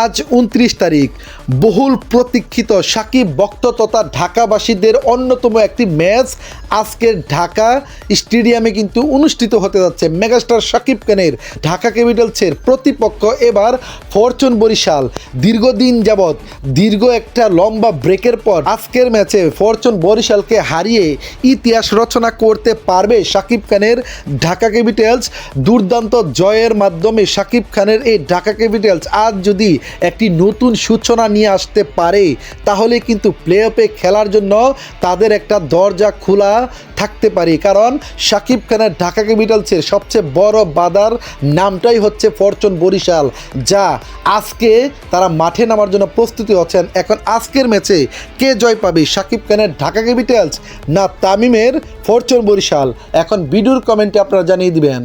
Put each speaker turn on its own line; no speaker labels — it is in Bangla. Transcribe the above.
আজ উনত্রিশ তারিখ। বহুল প্রতীক্ষিত সাকিব ভক্ত তথা ঢাকাবাসীদের অন্যতম একটি ম্যাচ। আজকের ঢাকা স্টেডিয়ামে কিন্তু অনুষ্ঠিত হতে যাচ্ছে মেগাস্টার সাকিব খানের ঢাকা ক্যাপিটালসের প্রতিপক্ষ এবার ফরচুন বরিশাল। দীর্ঘদিন যাবৎ, দীর্ঘ একটা লম্বা ব্রেকের পর আজকের ম্যাচে ফরচুন বরিশালকে হারিয়ে ইতিহাস রচনা করতে পারবে সাকিব খানের ঢাকা ক্যাপিটালস। দুর্দান্ত জয়ের মাধ্যমে সাকিব খানের এই ঢাকা ক্যাপিটালস আজ যদি একটি নতুন সূচনা নিয়ে আসতে পারে, তাহলে কিন্তু প্লে অফে খেলার জন্য তাদের একটা দরজা খোলা থাকতে পারে। কারণ সাকিব খানের ঢাকা ক্যাপিটালসের সবচেয়ে বড় বাদার নামটাই হচ্ছে ফরচুন বরিশাল, যা আজকে তারা মাঠে নামার জন্য প্রস্তুতি হচ্ছেন। এখন আজকের ম্যাচে কে জয় পাবে? সাকিব খানের ঢাকা ক্যাপিটালস না তামিমের ফরচুন বরিশাল? এখন ভিডিওর কমেন্টে আপনারা জানিয়ে দিবেন।